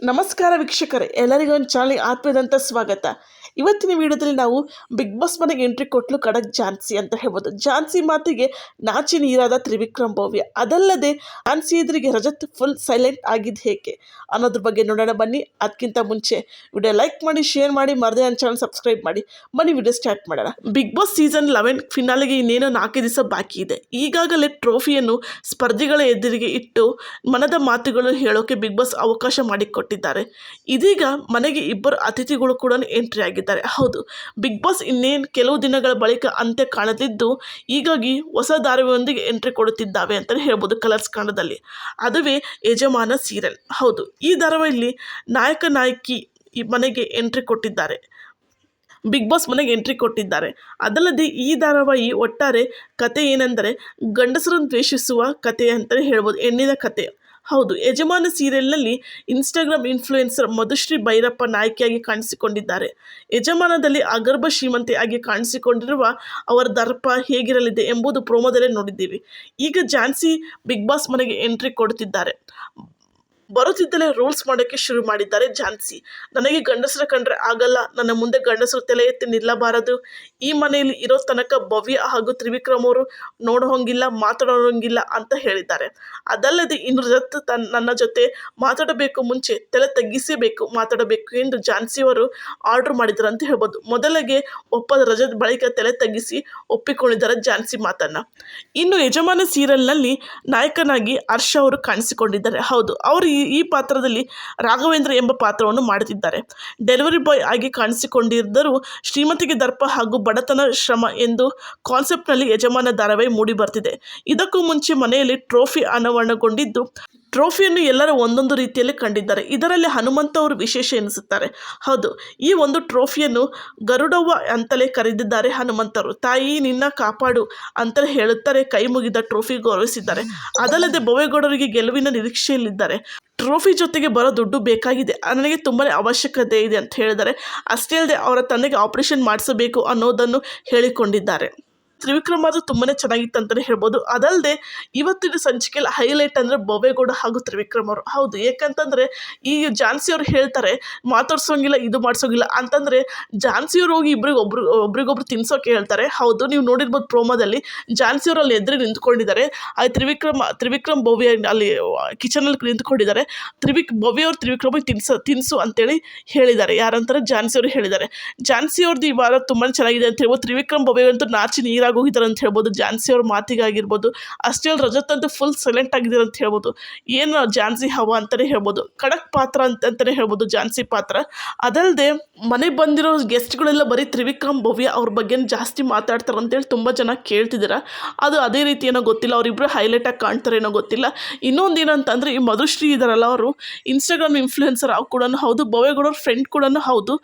ನಮಸ್ಕಾರ ವೀಕ್ಷಕರೇ ಎಲ್ಲರಿಗೂ ಒಂದು ಚಾನಲ್ಗೆ ಆತ್ಮೀಯದಂಥ ಸ್ವಾಗತ. ಇವತ್ತಿನ ವಿಡಿಯೋದಲ್ಲಿ ನಾವು ಬಿಗ್ ಬಾಸ್ ಮನೆಗೆ ಎಂಟ್ರಿ ಕೊಟ್ಟಲು ಖಡಕ್ ಝಾನ್ಸಿ ಅಂತ ಹೇಳ್ಬೋದು. ಝಾನ್ಸಿ ಮಾತಿಗೆ ನಾಚಿ ನೀರಾದ ತ್ರಿವಿಕ್ರಮ್ ಭವ್ಯ. ಅದಲ್ಲದೆ ಝಾನ್ಸಿ ಎದುರಿಗೆ ರಜತ್ ಫುಲ್ ಸೈಲೆಂಟ್ ಆಗಿದ್ದು ಹೇಗೆ? ಅನ್ನೋದ್ರ ಬಗ್ಗೆ ನೋಡೋಣ ಬನ್ನಿ. ಅದಕ್ಕಿಂತ ಮುಂಚೆ ವಿಡಿಯೋ ಲೈಕ್ ಮಾಡಿ ಶೇರ್ ಮಾಡಿ, ಮರದೇ ನನ್ನ ಚಾನಲ್ ಸಬ್ಸ್ಕ್ರೈಬ್ ಮಾಡಿ. ಬನ್ನಿ ವಿಡಿಯೋ ಸ್ಟಾರ್ಟ್ ಮಾಡೋಣ. ಬಿಗ್ ಬಾಸ್ ಸೀಸನ್ ಲೆವೆನ್ ಫಿನಾಲಿಗೆ ಇನ್ನೇನೋ ನಾಲ್ಕು ದಿವಸ ಬಾಕಿ ಇದೆ. ಈಗಾಗಲೇ ಟ್ರೋಫಿಯನ್ನು ಸ್ಪರ್ಧಿಗಳ ಎದುರಿಗೆ ಇಟ್ಟು ಮನದ ಮಾತುಗಳು ಹೇಳೋಕೆ ಬಿಗ್ ಬಾಸ್ ಅವಕಾಶ ಮಾಡಿಕೊಟ್ಟಿದ್ದಾರೆ. ಇದೀಗ ಮನೆಗೆ ಇಬ್ಬರು ಅತಿಥಿಗಳು ಕೂಡ ಎಂಟ್ರಿ ಆಗಿದ್ದಾರೆ. ಹೌದು, ಬಿಗ್ ಬಾಸ್ ಇನ್ನೇನು ಕೆಲವು ದಿನಗಳ ಬಳಿಕ ಅಂತ್ಯ ಕಾಣಲಿದ್ದು ಹೀಗಾಗಿ ಹೊಸ ಧಾರಾವಾಹಿಯೊಂದಿಗೆ ಎಂಟ್ರಿ ಕೊಡುತ್ತಿದ್ದಾವೆ ಅಂತಲೇ ಹೇಳ್ಬೋದು ಕಲರ್ಸ್ ಕನ್ನಡದಲ್ಲಿ. ಅದುವೇ ಯಜಮಾನ ಸೀರಿಯಲ್. ಹೌದು, ಈ ಧಾರಾವಾಹಿಯಲ್ಲಿ ನಾಯಕ ನಾಯಕಿ ಈ ಮನೆಗೆ ಎಂಟ್ರಿ ಕೊಟ್ಟಿದ್ದಾರೆ. ಬಿಗ್ ಬಾಸ್ ಮನೆಗೆ ಎಂಟ್ರಿ ಕೊಟ್ಟಿದ್ದಾರೆ. ಅದಲ್ಲದೆ ಈ ಧಾರಾವಾಹಿ ಒಟ್ಟಾರೆ ಕತೆ ಏನೆಂದರೆ, ಗಂಡಸರನ್ನು ದ್ವೇಷಿಸುವ ಕತೆ ಅಂತಲೇ ಹೇಳ್ಬೋದು ಹೆಣ್ಣಿನ ಕತೆ. ಹೌದು, ಯಜಮಾನ ಸೀರಿಯಲ್ನಲ್ಲಿ ಇನ್ಸ್ಟಾಗ್ರಾಮ್ ಇನ್ಫ್ಲೂಯೆನ್ಸರ್ ಮಧುಶ್ರೀ ಭೈರಪ್ಪ ನಾಯಕಿಯಾಗಿ ಕಾಣಿಸಿಕೊಂಡಿದ್ದಾರೆ. ಯಜಮಾನದಲ್ಲಿ ಅಗರ್ಭ ಶ್ರೀಮಂತೆಯಾಗಿ ಕಾಣಿಸಿಕೊಂಡಿರುವ ಅವರ ದರ್ಪ ಹೇಗಿರಲಿದೆ ಎಂಬುದು ಪ್ರೋಮೋದಲ್ಲೇ ನೋಡಿದ್ದೀವಿ. ಈಗ ಝಾನ್ಸಿ ಬಿಗ್ ಬಾಸ್ ಮನೆಗೆ ಎಂಟ್ರಿ ಕೊಡುತ್ತಿದ್ದಾರೆ. ಬರುತ್ತಿದ್ದಲೇ ರೂಲ್ಸ್ ಮಾಡೋಕ್ಕೆ ಶುರು ಮಾಡಿದ್ದಾರೆ ಝಾನ್ಸಿ. ನನಗೆ ಗಂಡಸರ ಕಂಡ್ರೆ ಆಗಲ್ಲ. ನನ್ನ ಮುಂದೆ ಗಂಡಸರು ತಲೆ ಎತ್ತಿ ನಿಲ್ಲಬಾರದು. ಈ ಮನೆಯಲ್ಲಿ ಇರೋ ತನಕ ಭವ್ಯ ಹಾಗೂ ತ್ರಿವಿಕ್ರಮ್ ಅವರು ನೋಡೋ ಹಂಗಿಲ್ಲ ಮಾತಾಡೋಂಗಿಲ್ಲ ಅಂತ ಹೇಳಿದ್ದಾರೆ. ಅದಲ್ಲದೆ ಇನ್ನು ರಜತ್ ತನ್ನ ನನ್ನ ಜೊತೆ ಮಾತಾಡಬೇಕು ಮುಂಚೆ ತಲೆ ತಗ್ಗಿಸಬೇಕು, ಮಾತಾಡಬೇಕು ಎಂದು ಝಾನ್ಸಿ ಅವರು ಆರ್ಡರ್ ಮಾಡಿದ್ದಾರೆ ಅಂತ ಹೇಳ್ಬೋದು. ಮೊದಲಿಗೆ ಒಪ್ಪದ ರಜದ ಬಳಿಕ ತಲೆ ತಗ್ಗಿಸಿ ಒಪ್ಪಿಕೊಂಡಿದ್ದಾರೆ ಝಾನ್ಸಿ ಮಾತನ್ನು. ಇನ್ನು ಯಜಮಾನ ಸೀರಿಯಲ್ನಲ್ಲಿ ನಾಯಕನಾಗಿ ಹರ್ಷ ಅವರು ಕಾಣಿಸಿಕೊಂಡಿದ್ದಾರೆ. ಹೌದು, ಅವರು ಈ ಪಾತ್ರದಲ್ಲಿ ರಾಘವೇಂದ್ರ ಎಂಬ ಪಾತ್ರವನ್ನು ಮಾಡುತ್ತಿದ್ದಾರೆ. ಡೆಲಿವರಿ ಬಾಯ್ ಆಗಿ ಕಾಣಿಸಿಕೊಂಡಿದ್ದರೂ ಶ್ರೀಮತಿಗೆ ದರ್ಪ ಹಾಗೂ ಬಡತನ ಶ್ರಮ ಎಂದು ಕಾನ್ಸೆಪ್ಟ್ನಲ್ಲಿ ಯಜಮಾನ ಧಾರಾವಾಹಿ ಮೂಡಿ ಬರ್ತಿದೆ ಇದಕ್ಕೂ ಮುಂಚೆ ಮನೆಯಲ್ಲಿ ಟ್ರೋಫಿ ಅನಾವರಣಗೊಂಡಿದ್ದು ಟ್ರೋಫಿಯನ್ನು ಎಲ್ಲರೂ ಒಂದೊಂದು ರೀತಿಯಲ್ಲಿ ಕಂಡಿದ್ದಾರೆ. ಇದರಲ್ಲಿ ಹನುಮಂತ ಅವರು ವಿಶೇಷ ಎನಿಸುತ್ತಾರೆ. ಹೌದು, ಈ ಒಂದು ಟ್ರೋಫಿಯನ್ನು ಗರುಡವ್ವ ಅಂತಲೇ ಕರೆದಿದ್ದಾರೆ ಹನುಮಂತರು ತಾಯಿ, ನಿನ್ನ ಕಾಪಾಡು ಅಂತಲೇ ಹೇಳುತ್ತಾರೆ, ಕೈ ಮುಗಿದ ಟ್ರೋಫಿ ಗೌರವಿಸಿದ್ದಾರೆ. ಅದಲ್ಲದೆ ಭವೇಗೌಡರಿಗೆ ಗೆಲುವಿನ ನಿರೀಕ್ಷೆಯಲ್ಲಿದ್ದಾರೆ. ಟ್ರೋಫಿ ಜೊತೆಗೆ ಬರೋ ದುಡ್ಡು ಬೇಕಾಗಿದೆ. ನನಗೆ ತುಂಬಾ ಅವಶ್ಯಕತೆ ಇದೆ ಅಂತ ಹೇಳಿದ್ದಾರೆ. ಅಷ್ಟೇ ಅಲ್ಲದೆ ಅವರ ತಂದೆಗೆ ಆಪರೇಷನ್ ಮಾಡಿಸಬೇಕು ಅನ್ನೋದನ್ನು ಹೇಳಿಕೊಂಡಿದ್ದಾರೆ. ತ್ರಿವಿಕ್ರಮ್ ಅದು ತುಂಬಾ ಚೆನ್ನಾಗಿತ್ತು ಅಂತಲೇ ಹೇಳ್ಬೋದು. ಅದಲ್ಲದೆ ಇವತ್ತಿನ ಸಂಚಿಕೆಯಲ್ಲಿ ಹೈಲೈಟ್ ಅಂದರೆ ಬೊಬೇಗೌಡ ಹಾಗೂ ತ್ರಿವಿಕ್ರಮ್ ಅವರು. ಹೌದು, ಏಕಂತಂದರೆ ಈ ಝಾನ್ಸಿ ಅವರು ಹೇಳ್ತಾರೆ, ಮಾತಾಡ್ಸೋಂಗಿಲ್ಲ, ಇದು ಮಾಡಿಸೋಂಗಿಲ್ಲ ಅಂತಂದರೆ ಝಾನ್ಸಿ ಅವ್ರು ಹೋಗಿ ಇಬ್ಬರಿಗೆ ಒಬ್ರು, ಒಬ್ರಿಗೊಬ್ರು ತಿನ್ಸೋಕೆ ಹೇಳ್ತಾರೆ. ಹೌದು, ನೀವು ನೋಡಿರ್ಬೋದು ಪ್ರೋಮೋದಲ್ಲಿ ಝಾನ್ಸಿ ಅವರು ಅಲ್ಲಿ ಎದುರು ನಿಂತ್ಕೊಂಡಿದ್ದಾರೆ. ಅಲ್ಲಿ ತ್ರಿವಿಕ್ರಮ್ ತ್ರಿವಿಕ್ರಮ್ ಭವ್ಯ ಅಲ್ಲಿ ಕಿಚನಲ್ಲಿ ನಿಂತ್ಕೊಂಡಿದ್ದಾರೆ. ತ್ರಿವಿಕ್, ಭವ್ಯ ಅವ್ರು ತ್ರಿವಿಕ್ರಮಿಗೆ ತಿನ್ಸ, ತಿನ್ಸು ಅಂತೇಳಿ ಹೇಳಿದ್ದಾರೆ. ಯಾರಂತಾರೆ? ಝಾನ್ಸಿ ಅವರು ಹೇಳಿದ್ದಾರೆ. ಝಾನ್ಸಿ ಅವ್ರದ್ದು ಈ ವಾರ ತುಂಬಾ ಚೆನ್ನಾಗಿದೆ ಅಂತ ಹೇಳ್ಬೋದು. ತ್ರಿವಿಕ್ರಮ್ ಭವ್ಯ ಅಂತೂ ನಾಚಿ ನೀರಾಗಿ ಹೋಗಿದ್ದಾರೆ ಅಂತ ಹೇಳ್ಬೋದು, ಝಾನ್ಸಿ ಅವ್ರ ಮಾತಿಗಾಗಿರ್ಬೋದು, ಅಷ್ಟೇ ರಜತ್ ಅಂತೂ ಫುಲ್ ಸೈಲೆಂಟ್ ಆಗಿದ್ದಾರೆ ಅಂತ ಹೇಳ್ಬೋದು. ಏನು ಝಾನ್ಸಿ ಹವ ಅಂತಲೇ ಹೇಳ್ಬೋದು, ಖಡಕ್ ಪಾತ್ರ ಅಂತ ಅಂತಲೇ ಹೇಳ್ಬೋದು ಝಾನ್ಸಿ ಪಾತ್ರ. ಅದಲ್ಲದೆ ಮನೆಗೆ ಬಂದಿರೋ ಗೆಸ್ಟ್ಗಳೆಲ್ಲ ಬರೀ ತ್ರಿವಿಕ್ರಮ್, ಭವ್ಯ ಅವ್ರ ಬಗ್ಗೆ ಜಾಸ್ತಿ ಮಾತಾಡ್ತಾರೆ ಅಂತೇಳಿ ತುಂಬ ಜನ ಕೇಳ್ತಿದ್ದೀರ ಅದು ಅದೇ ರೀತಿ ಏನೋ ಗೊತ್ತಿಲ್ಲ ಅವರಿಬ್ಬರು ಹೈಲೈಟಾಗಿ ಕಾಣ್ತಾರೆ ಏನೋ ಗೊತ್ತಿಲ್ಲ. ಇನ್ನೊಂದು ಏನಂತಂದರೆ ಈ ಮಧುಶ್ರೀ ಇದಾರಲ್ಲ ಅವರು ಇನ್ಸ್ಟಾಗ್ರಾಮ್ ಇನ್ಫ್ಲೂಯೆನ್ಸರ್ ಅವ್ರು ಕೂಡ ಹೌದು, ಭವ್ಯಗೌಡವ್ರ ಫ್ರೆಂಡ್ ಕೂಡ ಹೌದು.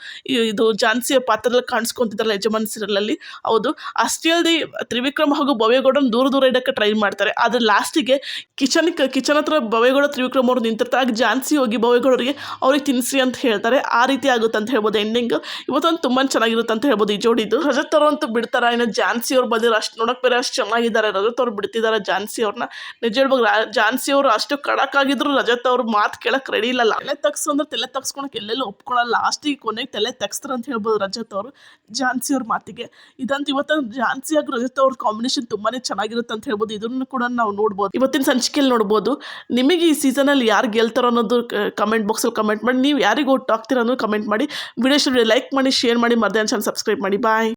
ಇದು ಝಾನ್ಸಿಯ ಪಾತ್ರದಲ್ಲಿ ಕಾಣಿಸ್ಕೊತಿದ್ದಾರಲ್ಲ ಯಜಮಾನ್ ಸೀರಿಯಲಲ್ಲಿ ಹೌದು. ಅಷ್ಟೇ ಅಲ್ಲದೆ ತ್ರಿವಿಕ್ರಮ್ ಹಾಗೂ ಭವ್ಯಗೌಡನ ದೂರ ದೂರ ಇಡಕ್ಕೆ ಟ್ರೈ ಮಾಡ್ತಾರೆ. ಆದರೆ ಲಾಸ್ಟಿಗೆ ಕಿಚನ್ ಕಿಚನ್ ಹತ್ರ ಭವ್ಯಗೌಡ, ತ್ರಿವಿಕ್ರಮ್ ಅವ್ರು ನಿಂತಿರ್ತಾರೆ ಆಗ ಝಾನ್ಸಿ ಹೋಗಿ ಭವ್ಯಗೌಡರಿಗೆ ಅವ್ರಿಗೆ ತಿನ್ಸಿ ಅಂತ ಹೇಳ್ತಾರೆ. ಆ ರೀತಿ ಆಗುತ್ತೆ ಅಂತ ಹೇಳ್ಬೋದು. ಎಂಡಿಂಗ್ ಇವತ್ತೊಂದು ತುಂಬ ಚೆನ್ನಾಗಿರುತ್ತೆ ಅಂತ ಹೇಳ್ಬೋದು ಈ ಜೋಡಿದು. ರಜತ್ ಅವರು ಅಂತೂ ಬಿಡ್ತಾರ ಇನ್ನು ಝಾನ್ಸಿ ಅವ್ರು ಬಂದಿರೋ ಅಷ್ಟು ನೋಡಕ್ ಬೇರೆ ಅಷ್ಟು ಚೆನ್ನಾಗಿದ್ದಾರೆ. ರಜತ್ ಅವ್ರು ಬಿಡ್ತಿದ್ದಾರೆ ಝಾನ್ಸಿ ಅವ್ರನ್ನ? ನಿಜ ಹೇಳ್ಬೇಕು ಜಾನ್ಸಿ ಅವರು ಅಷ್ಟು ಕಡಕ್ ಆಗಿದ್ರು ರಜತ್ ಅವ್ರ ಮಾತು ಕೇಳಕ್ಕೆ ರೆಡಿ ಇಲ್ಲ ತಲೆ ತಗ್ಸು ಅಂದ್ರೆ ತಲೆ ತಗ್ಸ್ಕೊಳಕ್ಕೆ ಎಲ್ಲೆಲ್ಲೂ ಒಪ್ಕೊಳ್ಳಲ್ಲ ಲಾಸ್ಟಿಗೆ ಕೊನೆಗೆ ತಲೆ ತಗ್ಸ್ತಾರೆ ಅಂತ ಹೇಳ್ಬೋದು ರಜತ್ ಅವರು ಝಾನ್ಸಿ ಅವ್ರ ಮಾತಿಗೆ. ಇದಂತ ಇವತ್ತು ಝಾನ್ಸಿ ಹಾಗೂ ರಜತ್ ಅವ್ರ ಕಾಂಬಿನೇಷನ್ ತುಂಬಾನೇ ಚೆನ್ನಾಗಿರುತ್ತೆ ಅಂತ ಹೇಳ್ಬೋದು. ಇದನ್ನು ಕೂಡ ನಾವು ನೋಡ್ಬೋದು. ಇವತ್ತಿನ ಸಂಚಿಕೆಯಲ್ಲಿ ನೋಡ್ಬೋದು. ನಿಮಗೆ ಈ ಸೀಸನ್ ಅಲ್ಲಿ ಯಾರು ಗೆಲ್ತಾರೋ ಅನ್ನೋದು ಕಮೆಂಟ್ ಬಾಕ್ಸಲ್ಲಿ ಕಮೆಂಟ್ ಮಾಡಿ. ನೀವು ಯಾರಿಗೆ ಒಟ್ಟು ಹಾಕ್ತೀರ ಅನ್ನೋದು ಕಮೆಂಟ್ ಮಾಡಿ. ವಿಡಿಯೋ ಲೈಕ್ ಮಾಡಿ ಶೇರ್ ಮಾಡಿ. ಮರ್ದೆ ಚಾನಲ್ ಸಬ್ಸ್ಕ್ರೈಬ್ ಮಾಡಿ. ಬಾಯ್